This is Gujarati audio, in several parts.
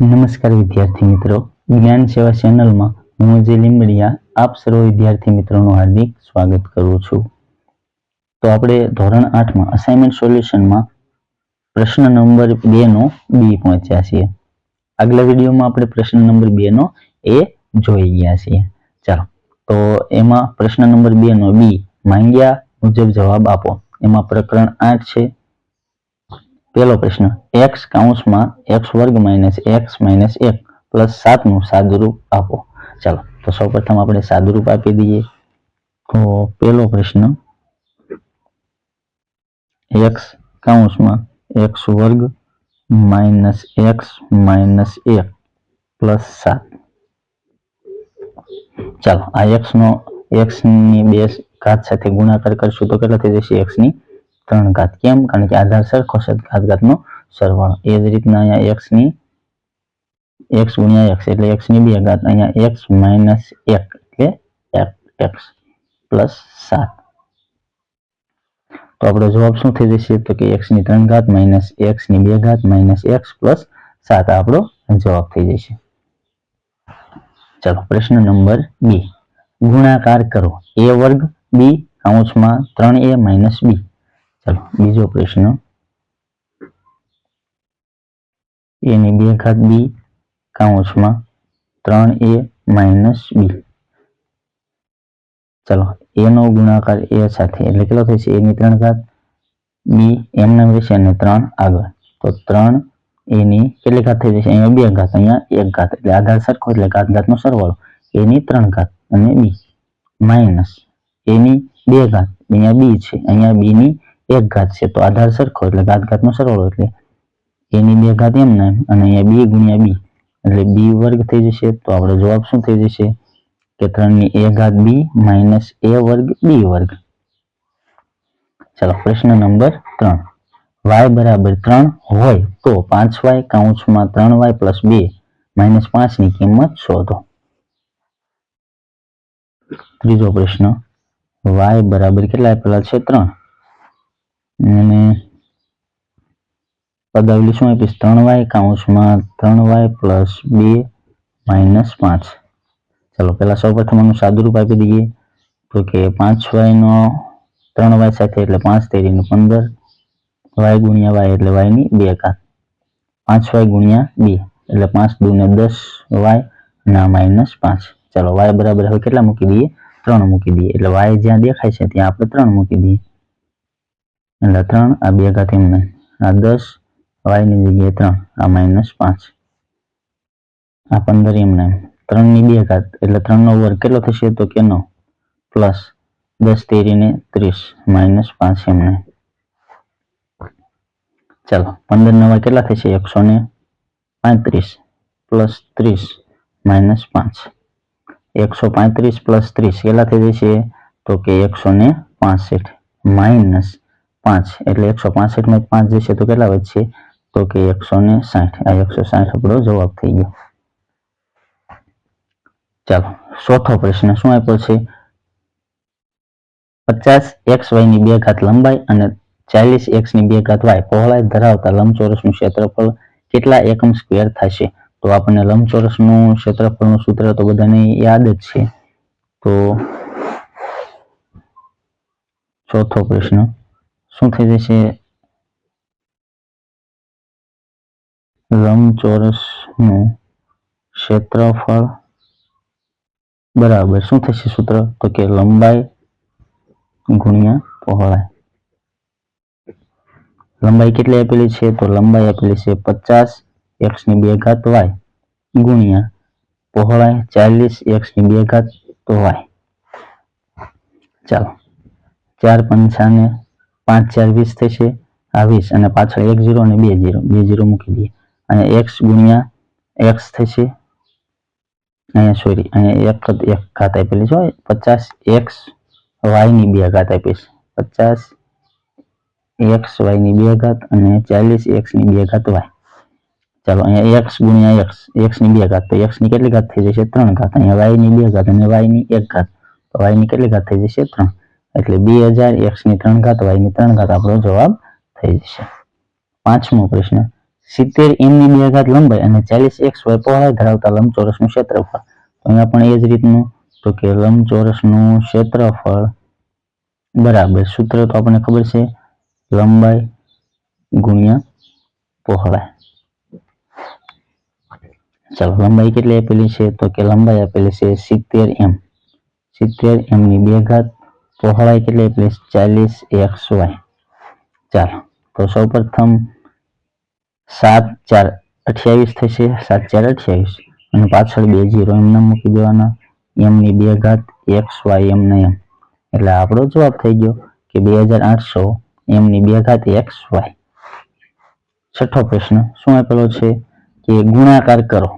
નમસ્કાર વિદ્યાર્થી મિત્રો. જ્ઞાન સેવા ચેનલમાં હું અજય લીમડિયા આપ સર્વ વિદ્યાર્થી મિત્રોનું હાર્દિક સ્વાગત કરું છું. તો આપણે ધોરણ આઠમાં અસાઇનમેન્ટ સોલ્યુશનમાં પ્રશ્ન નંબર બે નો બી પહોંચ્યા છીએ. આગલા વિડીયોમાં આપણે પ્રશ્ન નંબર બે નો એ જોઈ ગયા છીએ. ચાલો, તો એમાં પ્રશ્ન નંબર બે નો બી માંગ્યા મુજબ જવાબ આપો. એમાં પ્રકરણ આઠ છે. પહેલો પ્રશ્ન એક્સ કાઉન્સમાં એક્સ વર્ગ માઇનસ એક્સ માઇનસ એક પ્લસ સાતનું સાદુરૂપ આપો. ચાલો, તો સૌપ્રથમ આપણે સાદુરૂપ આપી દઈએ. તો પહેલો પ્રશ્ન એક્સ કાઉન્સમાં એક્સ વર્ગ માઇનસ એક્સ માઇનસ એક પ્લસ સાત. ચાલો, આ એક્સ નો એક્સની બે ઘાત સાથે ગુણાકાર કરશું તો કેટલા થઈ જશે? એક્સની ત્રણ ઘાત કેમ? કારણ કે આધાર સરખો છે, ઘાત ઘાતનો સરવાળો. એ જ રીતના અહીંયા x ની, x ગુણ્યા એક્સ એટલે x ની બે ઘાત, અહીંયા એક્સ માઇનસ એક એટલે એક્સ પ્લસ સાત. તો આપણો જવાબ શું થઈ જશે? તો કે એક્સની ત્રણ ઘાત માઇનસ એક્સની બે ઘાત માઇનસ એક્સ પ્લસ સાત આપણો જવાબ થઈ જશે. ચાલો, પ્રશ્ન નંબર બી. ગુણાકાર કરો. એ વર્ગ બી કૌંસમાં ત્રણ એ માઇનસ બી ચાલો, બીજો પ્રશ્ન. એ ની બે ઘાત બી કૌંસમાં ત્રણ એ માઇનસ બી ચાલો એ નો ગુણાકાર એ સાથે, એટલે કેટલો થશે? A ની ત્રણ ઘાત બી એમ નામ રહેશે અને ત્રણ આગળ. તો ત્રણ એની કેટલી ઘાત થઈ જશે? અહીંયા બે ઘાત, અહીંયા એક ઘાત. એટલે આધાર સરખો, એટલે ઘાત ઘાતનો સરવાળો. એની ત્રણ ઘાત અને બી માઇનસ. એની બે ઘાત, અહીંયા બી છે. અહીંયા બી ની એક ઘાત છે, તો આધાર સરખો એટલે ઘાત ઘાતનો સરવાળો એટલે એની બે ઘાત એમ ને અને અહીંયા બી ગુણ્યા બી એટલે બી વર્ગ થઈ જશે, તો આપણો જવાબ શું થઈ જશે? કે ત્રણની a ઘાત બી માઇનસ એ વર્ગ બી વર્ગ. ચાલો, પ્રશ્ન નંબર ત્રણ. વાય બરાબર ત્રણ હોય તો પાંચ વાય કાઉન્સમાં ત્રણ વાય પ્લસ બે માઇનસ પાંચની કિંમત શોધો. ત્રીજો પ્રશ્ન. વાય બરાબર કેટલા આપેલા છે? ત્રણ. અને પદાવલી શું આપીશ? ત્રણ વાય કાઉન્સમાં ત્રણ વાય પ્લસ બે માઇનસ પાંચ. ચાલો, પહેલાં સૌ પ્રથમ આનું સાદુરૂપ આપી દઈએ. તો કે પાંચ વાય નો ત્રણ વાય સાથે એટલે પાંચ તેરીનું પંદર. વાય ગુણ્યા વાય એટલે વાયની બે કાત પાંચ વાય ગુણ્યા બે એટલે પાંચ દુને દસ વાય ના માઇનસ પાંચ. ચાલો, વાય બરાબર હવે કેટલા મૂકી દઈએ? ત્રણ મૂકી દઈએ. એટલે વાય જ્યાં દેખાય છે ત્યાં આપણે ત્રણ મૂકી દઈએ. એટલે ત્રણ, આ બે ઘાત એમને આ દસ વાયની જગ્યાએ ત્રણ, આ માઇનસ પાંચ. આ પંદર એમને ત્રણની બે ઘાત એટલે ત્રણનો વર્ગ કેટલો થશે તો કે નવ? પ્લસ દસ તેરીને ત્રીસ માઇનસ પાંચ એમને ચાલો, પંદર નવા કેટલા થશે? એકસો ને પાંત્રીસ પ્લસ ત્રીસ માઇનસ પાંચ. એકસો પાંત્રીસ પ્લસ ત્રીસ કેટલા થઈ જશે? તો કે એકસો ને પાસઠ માઇનસ પાંચ, એટલે એકસો પાસઠમાં પાંચ જશે તો કેટલા વધશે? તો કે એકસો ને આ એકસો સાઠ આપણો જવાબ થઈ ગયો. ચાલો, ચોથો પ્રશ્ન શું આપ્યો છે? પચાસ એક્સ વાયની બે ઘાત લંબાઈ અને ચાલીસ એક્સની બે ઘાત વાય પહોળાઈ ધરાવતા લંબચોરસનું ક્ષેત્રફળ કેટલા એકમ સ્ક્વેર થશે? તો આપણને લંબચોરસનું ક્ષેત્રફળનું સૂત્ર તો બધાને યાદ જ છે. તો ચોથો પ્રશ્ન. શું થઈ જશે લંબચોરસનું ક્ષેત્રફળ બરાબર શું થશે સૂત્ર તો કે લંબાઈ ગુણ્યા પહોળાઈ લંબાઈ કેટલી આપેલી છે તો લંબાઈ આપેલી છે પચાસ એક્સની બે ઘાત વાય ગુણ્યા પહોળાઈ ચાલીસ એક્સની બે ઘાત તો વાય ચાલો ચાર પંચાને પાંચ ચાર વીસ થશે, આ વીસ અને પાછળ એક જીરો અને બે જીરો બે જીરો મૂકી દઈએ. અને એક્સ ગુણ્યા એક્સ થશે, અહીંયા સોરી અહીંયા એક એક ઘાત આપેલી છે પચાસ એક્સ વાયની બે ઘાત આપીશ પચાસ એક્સ વાયની બે ઘાત અને ચાલીસ એક્સની બે ઘાત વાય ચાલો, અહીંયા એક્સ ગુણ્યા એક્સ એક્સની બે ઘાત, તો એક્સની કેટલી ઘાત થઈ જશે? ત્રણ ઘાત. અહીંયા વાયની બે ઘાત અને વાયની એક ઘાત. તો વાયની કેટલી ઘાત થઈ જશે? ત્રણ. એટલે બે હજાર એક્સની ત્રણ ઘાત વાયની ત્રણ ઘાત આપણો જવાબ થઈ જશે. પાંચમો પ્રશ્ન, સિત્તેર એમની બે ઘાત લંબાઈ અને ચાલીસ એક્સ વાય પહોળાઈ ધરાવતા લંબચોરસનું ક્ષેત્રફળ. અહીંયા પણ એ જ રીતનું, તો કે લંબચોરસનું ક્ષેત્રફળ બરાબર સૂત્ર તો આપણને ખબર છે, લંબાઈ ગુણ્યા પહોળાઈ. ચાલો, લંબાઈ કેટલી આપેલી છે? તો કે લંબાઈ આપેલી છે સિત્તેર એમ. સિત્તેર એમ ની બે ઘાત પહોળાઈ કેટલી આપેલી છે ચાલીસ એક્સ વાય ચાલો તો સૌ પ્રથમ સાત ચાર અઠ્યાવીસ થશે સાત ચાર અઠ્યાવીસ અને પાછળ બે જીરો એમના મૂકી દેવાના એમની બે ઘાત એક્સ વાય એમ ને એમ એટલે આપણો જવાબ થઈ ગયો કે બે હજાર આઠસો એમની બે ઘાત એક્સ વાય છઠ્ઠો પ્રશ્ન, શું આપેલો છે કે ગુણાકાર કરો?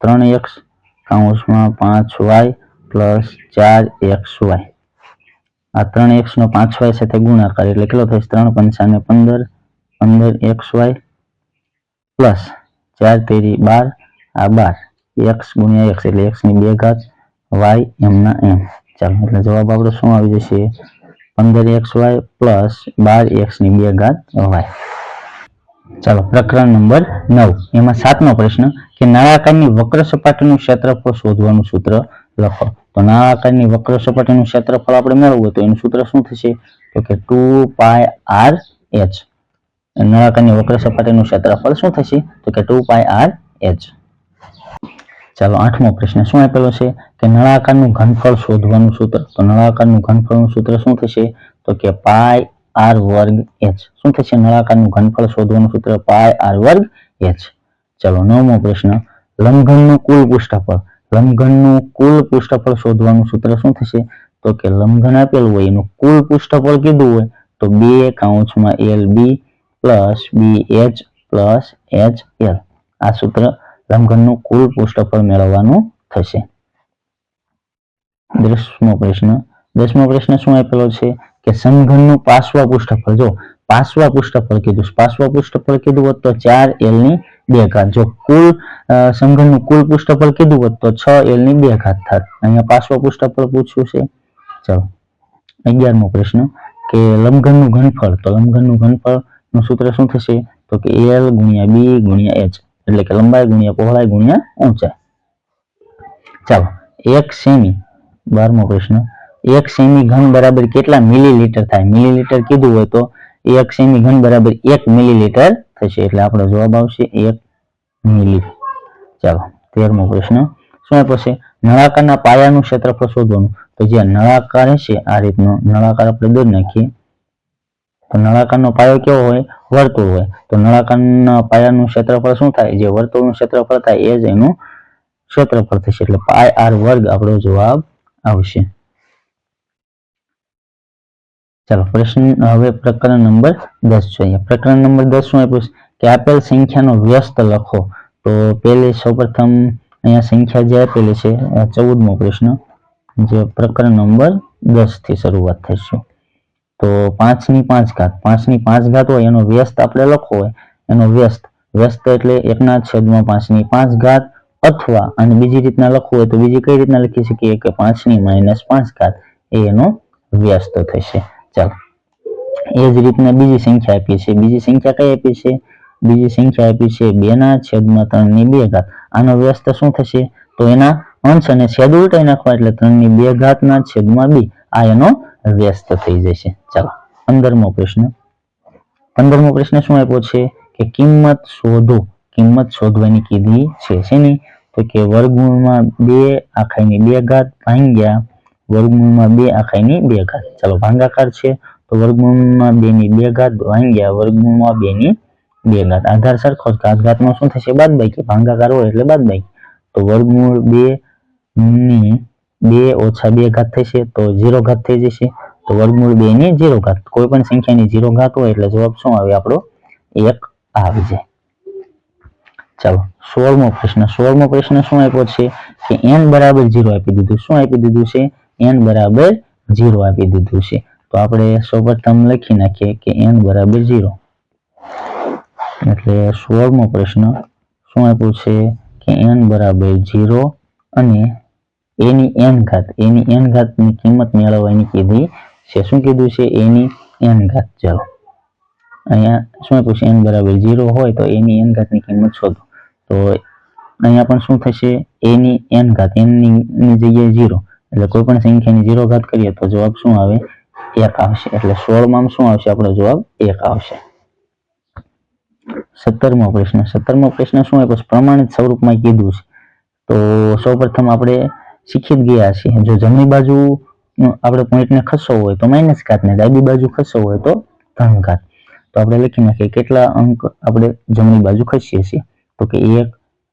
ત્રણ એક્સ કાઉન્સમાં પાંચ વાય પ્લસ ચાર એક્સ વાય આ ત્રણ એક્સ નો પાંચ વાય સાથે ગુણાકાર એટલે કેટલો થશે ત્રણ પંચાને પંદર. પંદર એક્સ વાય પ્લસ ચાર તેરી બાર. આ બાર. એક્સ ગુણ્યા એક્સ એટલે એક્સની બે ઘાત વાય એમના એમ. ચાલો, એટલે જવાબ આપણો શું આવી જશે? પંદર એક્સ વાય પ્લસ બાર એક્સની બે ઘાત વાય. ચાલો, પ્રકરણ નંબર નવ. એમાં સાતમો પ્રશ્ન કે નળાકારની વક્ર સપાટીનું ક્ષેત્રફળ શોધવાનું સૂત્ર લખો. તો નળાકારની વક્ર સપાટીનું ક્ષેત્રફળ આપણે મેળવવું તો એનું સૂત્ર શું થશે? તો કે ટુ પાય આર એચ. નળાકારની વક્ર સપાટીનું ક્ષેત્રફળ શું થશે? તો કે ટુ પાય આર એચ. ચાલો, આઠમો પ્રશ્ન. શું આપેલો છે? કે નળાકારનું ઘનફળ શોધવાનું સૂત્ર. તો નળાકારનું ઘનફળનું સૂત્ર શું થશે? તો કે પાય આર વર્ગ એચ. શું થશે? નળાકારનું ઘનફળ શોધવાનું સૂત્ર પાય આર વર્ગ એચ. ચાલો, નવમો પ્રશ્ન. લંબઘનનું કુલ પૃષ્ઠફળ. લંબઘનનું કુલ પૃષ્ઠફળ શોધવાનું સૂત્ર શું થશે? તો કે લંબઘન આપેલું હોય, એનું કુલ પૃષ્ઠફળ કીધું હોય, તો બે કાઉન્સમાં l b plus b h plus h l આ સૂત્ર લંબઘનનું કુલ પૃષ્ઠફળ મેળવવાનું થશે. દસમો પ્રશ્ન. દસમો પ્રશ્ન શું આપેલો છે? કે સમઘનનું પાર્શ્વ પૃષ્ઠફળ. જો પાર્શ્વ પર કીધું. પાસવા પૃષ્ઠ પર કીધું હોત તો ચાર એલની બે ઘાત. જો કુલ અ, કુલ કુલ પર કીધું હોત તો છ એલની બે ઘાત થાત. અહીંયા પૃષ્ઠ પર પૂછ્યું છે. ચલો અગિયારમો પ્રશ્ન કે લંબઘનનું ઘનફળ તો લંબઘનનું ઘનફળનું સૂત્ર શું થશે? તો કે એલ ગુણ્યા બી ગુણ્યા એચ એટલે કે લંબાઈ ગુણ્યા પહોળાઈ ગુણ્યા ઊંચાઈ. ચાલો એક સેમી બારમો પ્રશ્ન એક સેમી ઘન બરાબર કેટલા મિલીલીટર થાય? મિલીલીટર કીધું હોય તો એક સેમી ઘન બરાબર એક મિલીલીટર થશે. એટલે આપણો જવાબ આવશે એક મિલી ચાલો, તેરમો પ્રશ્ન. શું આપ્યો નળાકારના પાયાનું ક્ષેત્રફળ શોધવાનું. તો જે નળાકાર હશે, આ રીતનો નળાકાર આપણે દોરી નાખીએ. તો નળાકારનો પાયો કેવો હોય? વર્તુળ હોય. તો નળાકારના પાયાનું ક્ષેત્રફળ શું થાય? જે વર્તુળનું ક્ષેત્રફળ થાય એ જ એનું ક્ષેત્રફળ થશે. એટલે પાય આર વર્ગ આપણો જવાબ આવશે. ચાલો, પ્રશ્ન, હવે પ્રકરણ નંબર દસ જોઈએ. પ્રકરણ નંબર દસ શું આપ્યું કે આપેલ સંખ્યાનો વ્યસ્ત લખો. તો પહેલી સૌપ્રથમ અહીંયા સંખ્યા જે આપેલી છે ચૌદમો પ્રશ્ન, જે પ્રકરણ નંબર દસથી શરૂઆત થશે તો પાંચની પાંચ ઘાત. પાંચની પાંચ ઘાત હોય, એનો વ્યસ્ત આપણે લખવો હોય, એનો વ્યસ્ત. વ્યસ્ત એટલે એકના છેદમાં પાંચની પાંચ ઘાત અથવા, અને બીજી રીતના લખવું હોય તો બીજી કઈ રીતના લખી શકીએ? કે પાંચની માઇનસ પાંચ ઘાત. એ એનો વ્યસ્ત થશે. ચાલો. એ જ રીતના બીજી સંખ્યા આપી છે બીજી સંખ્યા કઈ આપી છે બીજી સંખ્યા આપી છે બે ના છેદમાં ત્રણની બે ઘાત. આનો વ્યસ્ત શું થશે? તો એના અંશ અને છેદ ઉલટાઈ નાખવા એટલે ત્રણની બે ઘાત ના છેદમાં બી. આ એનો વ્યસ્ત થઈ જશે. ચાલો. પંદરમો પ્રશ્ન. પંદરમો પ્રશ્ન શું આપ્યો છે? કે કિંમત શોધો. કિંમત શોધવાની કીધી છે શેની? તો કે વર્ગમૂળમાં બે, આખાઈની બે ઘાત ભાંગ્યા વર્ગમૂળમાં બે આખાઈની બે ઘાત. ચાલો ભાંગાકાર છે, તો વર્ગમૂળમાં બે ની બે ઘાત, ભાંગ્યા વર્ગમૂળમાં બે ની બે ઘાત. આધાર સરખો જ ઘાત ઘાતમાં શું થશે? બાદબાકી. ભાંગાકાર હોય એટલે બાદબાકી. તો વર્ગમૂળ બે ની બે ઓછા બે ઘાત થશે, તો ઝીરો ઘાત થઈ જશે. તો વર્ગમૂળ બે ની ઝીરો ઘાત. કોઈ પણ સંખ્યાની ઝીરો ઘાત હોય એટલે જવાબ શું આવે? આપણો એક આવી જાય ચાલો, સોળમો પ્રશ્ન. સોળમો પ્રશ્ન શું આપ્યો છે? કે એન બરાબર ઝીરો આપી દીધું. શું આપી દીધું છે? N બરાબર ઝીરો આપી દીધું છે. તો આપણે સૌપ્રથમ લખી નાખીએ કે n બરાબર ઝીરો એટલે સોળમો પ્રશ્ન, શું આપ્યું છે કે n બરાબર ઝીરો અને એની n ઘાત, એની n ઘાતની કિંમત મેળવવાની કીધી છે. શું કીધું છે? એની n ઘાત, ચાલો. અહીંયા શું આપ્યું છે? n બરાબર ઝીરો હોય તો એની n ઘાતની કિંમત શોધો. તો અહીંયા પણ શું થશે? a ની n ઘાત, n ની ની જગ્યાએ ઝીરો એટલે કોઈ પણ સંખ્યાની ઝીરો ઘાત કરીએ તો જવાબ શું આવે? એક આવશે. એટલે સોળમાં શું આવશે? આપણો જવાબ એક આવશે. સત્તરમો પ્રશ્ન. સત્તરમો પ્રશ્ન શું આપ્યો? પ્રમાણિત સ્વરૂપમાં કીધું છે. તો સૌપ્રથમ આપણે શીખી ગયા છીએ. જો જમણી બાજુ આપણે પોઈન્ટને ખસવો હોય તો માઇનસ ઘાત ને ડાબી બાજુ ખસવો હોય તો ધન ઘાત. તો આપણે લખી નાખીએ કેટલા અંક આપણે જમણી બાજુ ખસીએ છીએ? તો કે એક,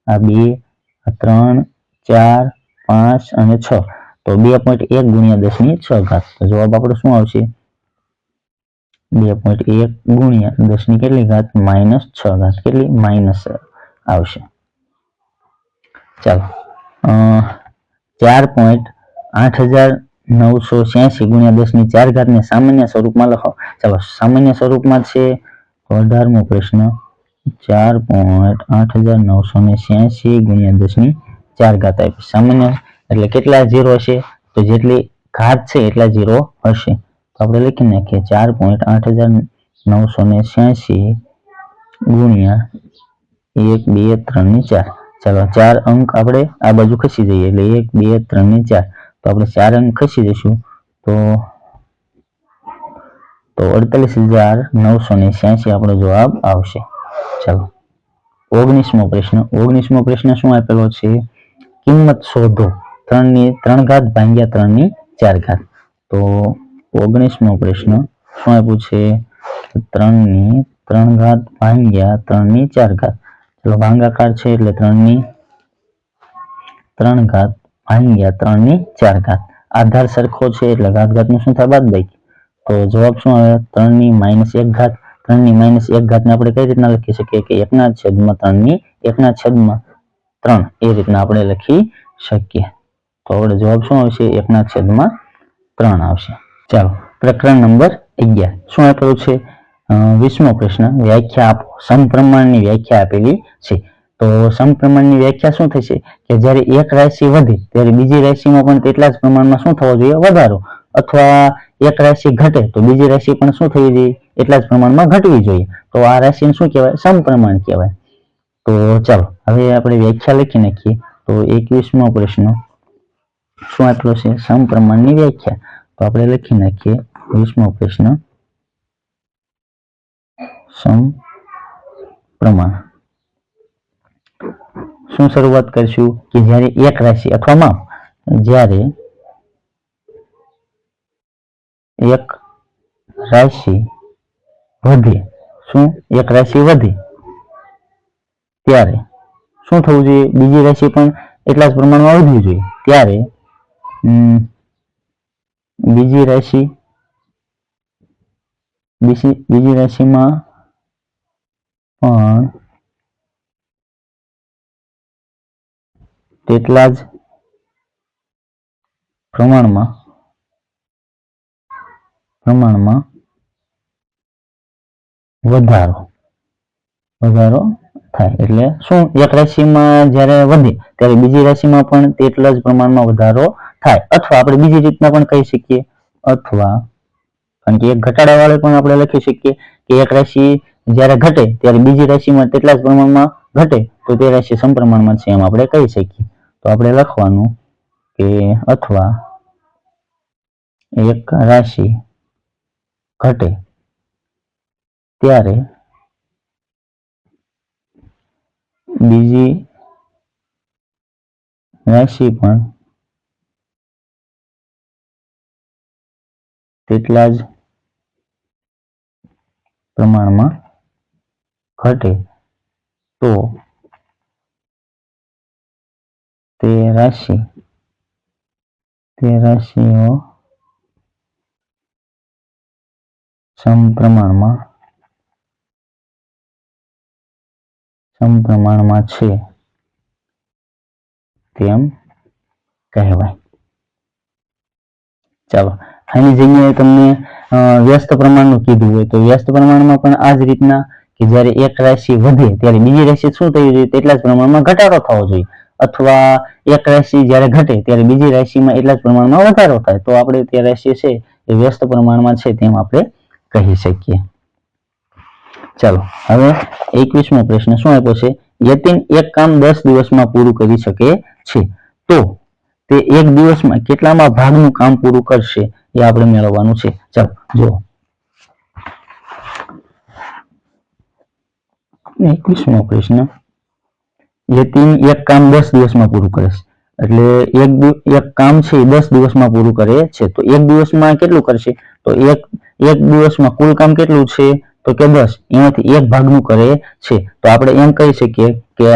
આ બે, આ ત્રણ, ચાર, પાંચ અને છ. તો બે પોઈન્ટ એક ગુણ્યા દસની છ ઘાત. તો જવાબ આપણો શું આવશે? બે પોઈન્ટ એક ગુણ્યા દસની કેટલી ઘાત? માઇનસ છ ઘાત. કેટલી? માઇનસ આવશે. ચાલો. ચાર પોઈન્ટ આઠ હજાર નવસો છ્યાસી ગુણ્યા દસની ચાર ઘાત ને સામાન્ય સ્વરૂપમાં લખો. ચાલો, સામાન્ય સ્વરૂપમાં છે અઢારમો પ્રશ્ન. ચાર પોઈન્ટ આઠ હજાર નવસો ને છ્યાસી ગુણ્યા દસની ચાર ઘાત આપી. સામાન્ય એટલે કેટલા ઝીરો હશે તો જેટલી ઘાત છે એટલા ઝીરો હશે. તો આપણે લખી નાખીએ ચાર પોઈન્ટ આઠ હજાર નવસો ને છ્યાસી ગુણ્યા એક, બે, ત્રણની ચાર. ચાલો, ચાર અંક આપણે આ બાજુ ખસી જઈએ. એટલે એક, બે, ત્રણની ચાર. તો આપણે ચાર અંક ખસી જઈશું. તો તો અડતાલીસ હજાર નવસો ને છ્યાસી આપણો જવાબ આવશે. ચાલો. ઓગણીસમો પ્રશ્ન. ઓગણીસમો પ્રશ્ન શું આપેલો છે? કિંમત શોધો. ત્રણની ત્રણ ઘાત ભાગ્યા ત્રણની ચાર ઘાત. તો ઓગણીસમો પ્રશ્ન, શું આપ્યું છે? ત્રણની ત્રણ ઘાત ભાગ્યા ત્રણની ચાર ઘાત. ચલો, ભાગાકાર છે એટલે ત્રણની ત્રણ ઘાત ભાગ્યા ત્રણની ચાર ઘાત. આધાર સરખો છે એટલે ઘાત ઘાતનું શું થાય? બાદ બાકી. તો જવાબ શું આવે? ત્રણની માઇનસ એક ઘાત. ત્રણની માઇનસ એક ઘાત ને આપણે કઈ રીતના લખી શકીએ? કે એકના છેદમાં ત્રણની એકના છેદમાં ત્રણ. એ રીતના આપણે લખી શકીએ. તો આપણો જવાબ શું આવશે? એકના છેદમાં ત્રણ આવશે. ચાલો, પ્રકરણ નંબર અગિયાર. શું આપેલું છે? વીસમો પ્રશ્ન. વ્યાખ્યા આપો. સમપ્રમાણની વ્યાખ્યા આપેલી છે. તો સમપ્રમાણની વ્યાખ્યા શું થશે? કે જ્યારે એક રાશિ વધે, ત્યારે બીજી રાશિમાં પણ તેટલા જ પ્રમાણમાં શું થવો જોઈએ? વધારો. અથવા એક રાશિ ઘટે, તો બીજી રાશિ પણ શું થવી જોઈએ? એટલા જ પ્રમાણમાં ઘટવી જોઈએ. તો આ રાશિને શું કહેવાય? સમપ્રમાણ કહેવાય. તો ચાલો, હવે આપણે વ્યાખ્યા લખી નાખીએ. તો એકવીસમો પ્રશ્ન. શું આટલો છે? સમપ્રમાણની વ્યાખ્યા? તો આપણે લખી નાખીએ. વીસમો પ્રશ્ન સમપ્રમાણ શું શરૂઆત કરશું? કે જ્યારે એક રાશિ અથવા માપ જ્યારે એક રાશિ વધે. શું? એક રાશિ વધે. ત્યારે શું થવું જોઈએ? બીજી રાશિ પણ એટલા જ પ્રમાણમાં વધવી જોઈએ. ત્યારે બીજી રાશિ. બીજી બીજી રાશિમાં પણ તેટલા જ પ્રમાણમાં પ્રમાણમાં વધારો વધારો થાય. એટલે શું? એક રાશિમાં જ્યારે વધે, ત્યારે બીજી રાશિમાં પણ તેટલા જ પ્રમાણમાં વધારો થાય. અથવા આપણે બીજી રીતના પણ કહી શકીએ. અથવા કારણ કે એક ઘટાડા વાળે પણ આપણે લખી શકીએ કે એક રાશિ જ્યારે ઘટે, ત્યારે બીજી રાશિમાં તેટલા જ પ્રમાણમાં ઘટે, તો તે રાશિ સમપ્રમાણમાં છે એમ આપણે કહી શકીએ. તો આપણે લખવાનું કે અથવા એક રાશિ ઘટે ત્યારે બીજી રાશિ પણ તેટલા જ પ્રમાણમાં ઘટે. તો તે રાશિ, તે રાશિઓ સમપ્રમાણમાં સમપ્રમાણમાં છે તેમ કહેવાય. ચાલો આની જગ્યાએ તમને વ્યસ્ત પ્રમાણનું કીધું હોય તો વ્યસ્ત પ્રમાણમાં પણ આ જ રીતના કે જ્યારે એક રાશિ વધે ત્યારે બીજી રાશિ શું થવી જોઈએ તેટલા જ પ્રમાણમાં ઘટાડો થવો જોઈએ. અથવા એક રાશિ જ્યારે ઘટે ત્યારે બીજી રાશિમાં એટલા જ પ્રમાણમાં વધારો થાય. તો આપણે તે રાશિ છે એ વ્યસ્ત પ્રમાણમાં છે તેમ આપણે કહી શકીએ. ચાલો, હવે એકવીસમો પ્રશ્ન શું આપ્યો છે? યતિન એક કામ દસ દિવસમાં પૂરું કરી શકે છે. તો તે એક દિવસમાં કેટલામાં ભાગનું કામ પૂરું કરશે? એ આપણે મેળવવાનું છે. ચાલો જો એકવીસમો પ્રશ્ન. યતિન એક કામ દસ દિવસમાં પૂરું કરે છે. એટલે એક એક કામ છે એ દસ દિવસમાં પૂરું કરે છે. તો એક દિવસમાં કેટલું કરશે? તો એક એક દિવસમાં કુલ કામ કેટલું છે? તો કે દસ. એમાંથી એક ભાગનું કરે છે. તો આપણે એમ કહી શકીએ કે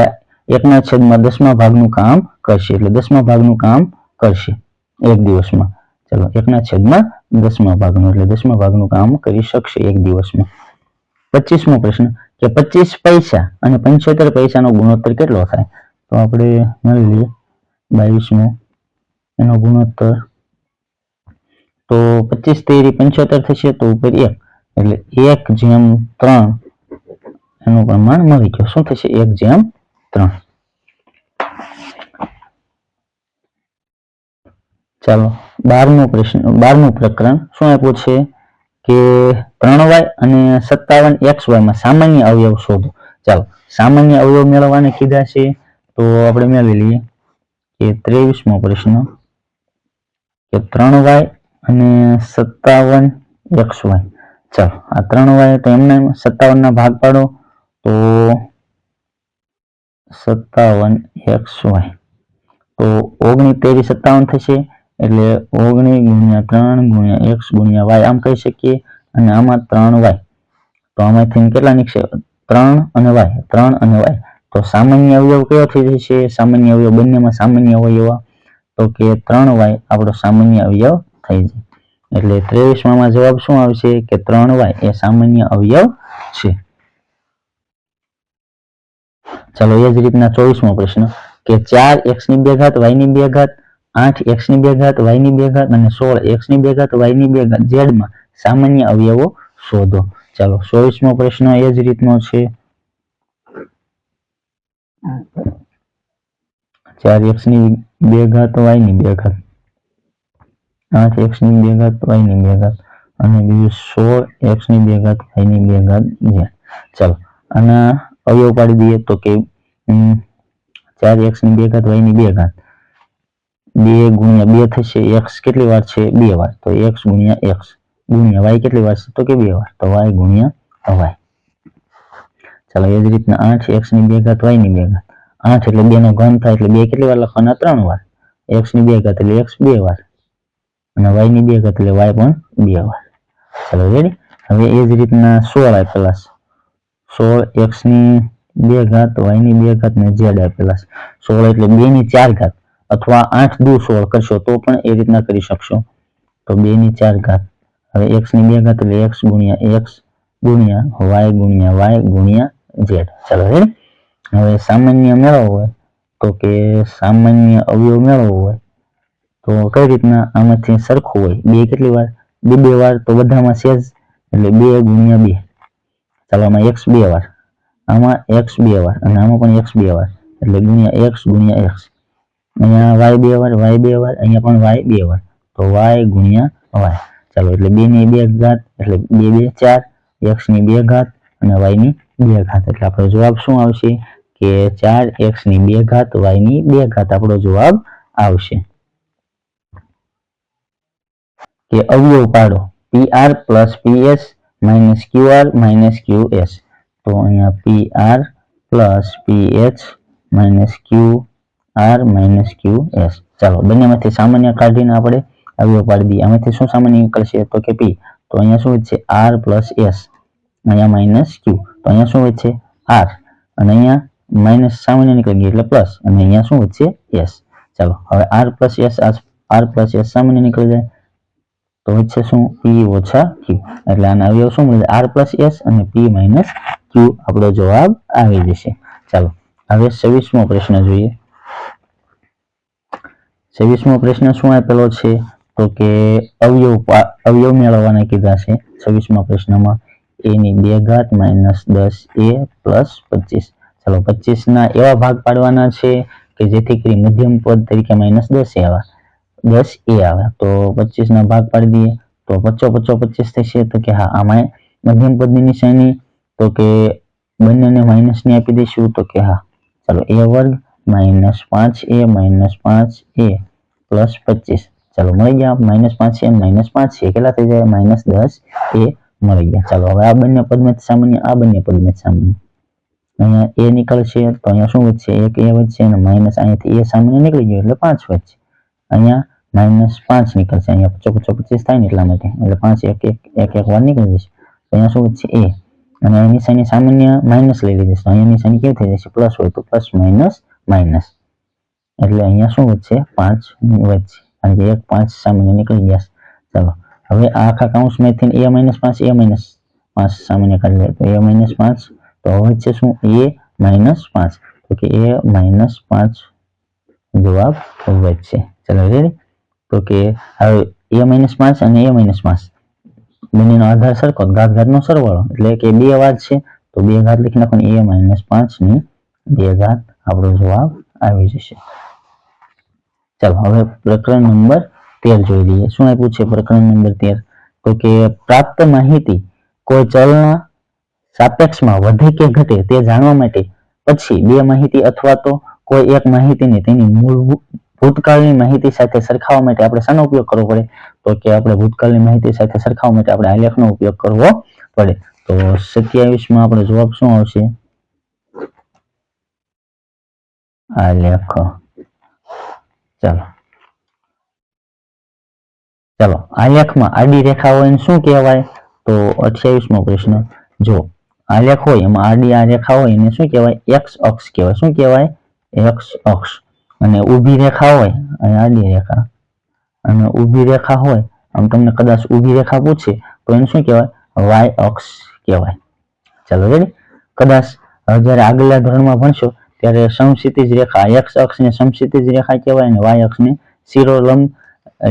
એકના છેદમાં દસમા ભાગનું કામ કરશે. એટલે દસમા ભાગનું કામ કરશે એક દિવસમાં. ચલો, એકના છેદમાં દસમા ભાગનું, એટલે દસમા ભાગનું કામ કરી શકશે એક દિવસમાં. પચીસમો પ્રશ્ન, કે પચીસ પૈસા અને પંચોતેર પૈસાનો ગુણોત્તર કેટલો થાય? તો આપણે મળી લઈએ બાવીસમો. એનો ગુણોત્તર, તો પચીસ તેરી પંચોતેર થશે તો ઉપર એક. એટલે એક જેમ ત્રણ, એનું પ્રમાણ મળી ગયું. શું થશે? એક જેમ ત્રણ. ચાલો, બારમો પ્રશ્ન, બારમું પ્રકરણ શું આપ્યું છે કે ત્રણ વાય અને સત્તાવન એક્સ વાયમાં સામાન્ય અવયવ શોધો. ચાલો, સામાન્ય અવયવ મેળવવાને કીધા છે, તો આપણે મેળવી લઈએ કે ત્રેવીસમો પ્રશ્ન કે ત્રણ વાય અને સત્તાવન એક્સ વાય ચાલો, આ ત્રણ વાય તો એમને સત્તાવનના ભાગ પાડો, તો સત્તાવન એક્સ વાય તો ઓગણીસ તેરી સત્તાવન થશે. એટલે ઓગણી ગુણ્યા ત્રણ ગુણ્યા એક્સ ગુણ્યા વાય આમ કહી શકીએ અને આમાં ત્રણ વાય. તો આમાંથી કેટલા નીકળશે? ત્રણ અને વાય. ત્રણ અને વાય. તો સામાન્ય અવયવ કયો થઈ જશે સામાન્ય અવયવ બંનેમાં સામાન્ય અવયવ તો કે ત્રણ વાય આપણો સામાન્ય અવયવ થઈ જાય. એટલે ત્રેવીસમાં જવાબ શું આવશે? કે ત્રણ વાય એ સામાન્ય અવયવ છે. ચાલો એ જ રીતના ચોવીસમો પ્રશ્ન. કે ચાર એક્સની બે ઘાત વાયની બે ઘાત આઠ એક્સની બે ઘાત વાયની બે ઘાત અને સોળ એક્સની બે ઘાત વાયની બે ઘાત ઝેડમાં સામાન્ય અવયવો શોધો ચાલો ચોવીસમો પ્રશ્ન એ જ રીતનો છે ચાર એક્સની બે ઘાત વાયની બે ઘાત આઠ એક્સની બે ઘાત વાયની બે ઘાત અને બીજું સોળ એક્સની બે ઘાત વાયની બે ઘાત ઝેડ ચાલો આના અવયવ પાડી દઈએ તો કે ચાર એક્સની બે ઘાત વાયની બે ઘાત બે ગુણ્યા બે થશે એક્સ કેટલી વાર છે? બે વાર. તો એક્સ ગુણ્યા એક્સ ગુણ્યા વાય કેટલી વાર છે? તો કે બે વાર. તો વાય ગુણ્યા વાય ચાલો એ જ રીતના આઠ એક્સની બે ઘાત વાયની બે ઘાત. આઠ એટલે બે નો ઘન થાય એટલે બે કેટલી વાર લખવાના? ત્રણ વાર. એક્સની બે ઘાત એટલે એક્સ બે વાર. અને વાયની બે ઘાત એટલે વાય પણ બે વાર. ચાલો રેડી હવે એ જ રીતના સોળ આપેલા છે. સોળ એક્સની બે ઘાત વાયની બે ઘાત ને ઝેડ આપેલા છે. સોળ એટલે બે ની ચાર ઘાત. અથવા આઠ દુ સોળ કરશો તો પણ એ રીતના કરી શકશો. તો બે ની ચાર ઘાત. હવે એક્સની બે ઘાત એટલે એક્સ ગુણ્યા એક્સ ગુણ્યા વાય ગુણ્યા વાય ગુણ્યા ઝેડ ચાલો હવે સામાન્ય મેળવવો હોય, તો કે સામાન્ય અવયવ મેળવવો હોય, તો કઈ રીતના આમાંથી સરખું હોય? બે કેટલી વાર? બે બે વાર તો બધામાં સેજ એટલે બે ગુણ્યા બે. ચાલો, આમાં એક્સ બે વાર. આમાં એક્સ બે વાર અને આમાં પણ એક્સ બે વાર. એટલે ગુણ્યા એક્સ ગુણ્યા એક્સ અહીંયા વાય બે વાર વાય બે વાર અહીંયા પણ વાય બે વાર તો વાય ગુણ્યા વાય. ચાલો, એટલે બે ની બે ઘાત, એટલે બે બે ચાર એક્સની બે ઘાત અને વાયની બે ઘાત. એટલે આપણો જવાબ શું આવશે? કે ચાર એક્સની બે ઘાત વાયની બે ઘાત. આપણો જવાબ આવશે. કે અવયવ પાડો. P r plus p s minus q r q s તો અહીંયા p r plus p h minus q r minus q s ચાલો, બંનેમાંથી સામાન્ય કાઢીને આપણે આવ્યો પાડી દઈએ. આમાંથી શું સામાન્ય નીકળશે? તો કે પી તો અહીંયા શું વધશે? આર પ્લસ એસ અહીંયા માઇનસ ક્યુ તો અહીંયા શું વધશે? આર અને અહીંયા માઇનસ સામાન્ય નીકળી ગઈ એટલે પ્લસ અને અહીંયા શું વધશે? એસ ચાલો, હવે R plus S R plus S સામાન્ય નીકળી જાય. તો છે શું? પી ઓછા ક્યુ એટલે આના અવયવ શું મળે? આર પ્લસ એસ અને પી માઇનસ ક્યુ આપણો જવાબ આવી જશે. ચાલો, હવે છવ્વીસમો પ્રશ્ન જોઈએ. છવ્વીસમો પ્રશ્ન શું આપેલો છે? તો કે અવયવ અવયવ મેળવવાના કીધા છે. છવ્વીસમા પ્રશ્નમાં એની બે ઘાત માઇનસ દસ એ પ્લસ પચીસ. ચાલો પચીસ ના એવા ભાગ પાડવાના છે કે જેથી કરી મધ્યમ પદ તરીકે માઇનસ દસ એ આવે. દસ એ આવે. તો પચીસ ના ભાગ પાડી દઈએ. તો પચો પચો, પચીસ થશે. તો કે હા, આમાં મધ્યમ પદની નિશાની. તો કે બંનેને માઇનસની આપી દઈશું. તો કે હા. ચાલો, એ વર્ગ માઇનસ પાંચ એ માઇનસ પાંચ એ, પ્લસ પચીસ. ચાલો મળી ગયા. માઇનસ પાંચ એ માઇનસ પાંચ છે કેટલા થઈ જાય? માઇનસ દસ એ મળી ગયા. ચાલો હવે આ બંને પદમાંથી સામાન્ય, આ બંને પદમેત સામાન્ય. અહીંયા એ નીકળશે, તો અહીંયા શું વધશે? એક એ વધશે અને માઇનસ અહીંયાથી એ સામાન્ય નીકળી ગયો એટલે પાંચ વધશે. અહીંયા માઇનસ પાંચ નીકળશે. અહીંયા પચો પચો પચીસ થાય ને એટલા માટે. એટલે પાંચ, એક એક એક એક વાર નીકળી જશે. અહીંયા શું વધશે? એ. અને અહીં નિશાની સામાન્ય માઇનસ લઈ લીધી અહીંયાની નિશાની કેવી થઈ જશે? પ્લસ હોય તો પ્લસ માઇનસ માઇનસ એટલે અહીંયા શું વધશે? પાંચ વધશે. કારણ કે એક પાંચ સામાન્ય નીકળી ગયા છે. ચાલો, હવે આ આખા કાઉન્સમાંથી એ માઇનસ પાંચ એ માઇનસ પાંચ સામાન્ય કાઢી લે. તો એ માઇનસ પાંચ, તો હવે છે શું? એ માઇનસ પાંચ. તો કે એ માઇનસ પાંચ જવાબ વધશે. ચાલો રેડી તો કે હવે એ માઇનસ પાંચ અને એ માઇનસ પાંચ. બંનેનો આધાર સરખો ઘાત ઘાતનો સરવાળો. એટલે કે બે વાત છે, તો બે ઘાત લખી નાખો એ માઇનસ પાંચની બે ઘાત આપણો જવાબ આવી જશે. ચાલો, હવે પ્રકરણ નંબર તેર જોઈ લઈએ. શું આપ્યું છે પ્રકરણ નંબર તેર? તો કે પ્રાપ્ત માહિતી કોઈ ચલના સાપેક્ષમાં વધે કે ઘટે તે જાણવા માટે પછી બે માહિતી અથવા તો કોઈ એક માહિતીને તેની મૂળભૂત ભૂતકાળની માહિતી સાથે સરખાવવા માટે આપણે શાનો ઉપયોગ કરવો પડે? તો કે આપણે ભૂતકાળની માહિતી સાથે સરખાવવા માટે આપણે આલેખનો ઉપયોગ કરવો પડે. તો સત્યાવીસમાં આપણો જવાબ શું આવશે? આલેખ ચાલો ચાલો આલેખમાં આડી રેખા હોય શું કહેવાય તો અઠ્યાવીસ મો પ્રશ્ન જો આલેખ હોય એમાં આડી આ રેખા હોય એને શું કહેવાય એક્સ અક્ષ કહેવાય શું કહેવાય એક્સ અક્ષ અને ઊભી રેખા હોય અને આડી રેખા અને ઊભી રેખા હોય આમ તમને કદાચ ઊભી રેખા પૂછે તો એને શું કહેવાય વાય અક્ષ કહેવાય ચાલો રેડી કદાચ જ્યારે આગલા ધોરણમાં ભણશો ત્યારે સમક્ષિતિજ રેખા એક્સ અક્ષને સમક્ષિતિજ રેખા કહેવાય અને વાય અક્ષને શિરોલંબ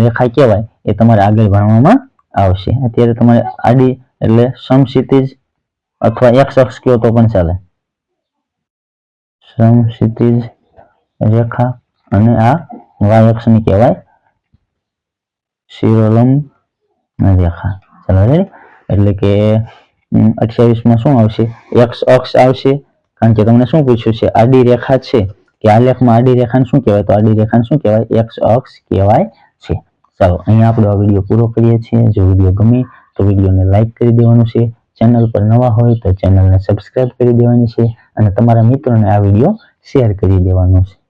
રેખા કહેવાય, એ તમારે આગળ ભણવામાં આવશે. અત્યારે તમારે આડી એટલે સમક્ષિતિજ અથવા એક્સ અક્ષ કયો તો પણ ચાલે. સમક્ષિતિજ રેખા અને આ વાય અક્ષની કહેવાય શિરોલંબ રેખા. ચાલો એટલે કે અઠ્યાવીસમાં શું આવશે? એક્સ અક્ષ આવશે કારણ કે તમને શું પૂછ્યું છે? આડી રેખા છે કે આલેખમાં આડી રેખાને શું કહેવાય? તો આડી રેખાને શું કહેવાય? એક્સ અક્ષ કહેવાય છે. ચાલો, અહીંયા આપણે આ વીડિયો પૂરો કરીએ છીએ. જો વીડિયો ગમે તો વિડીયોને લાઈક કરી દેવાનું છે. ચેનલ પર નવા હોય તો ચેનલને સબસ્ક્રાઇબ કરી દેવાની છે અને તમારા મિત્રોને આ વીડિયો શેર કરી દેવાનો છે.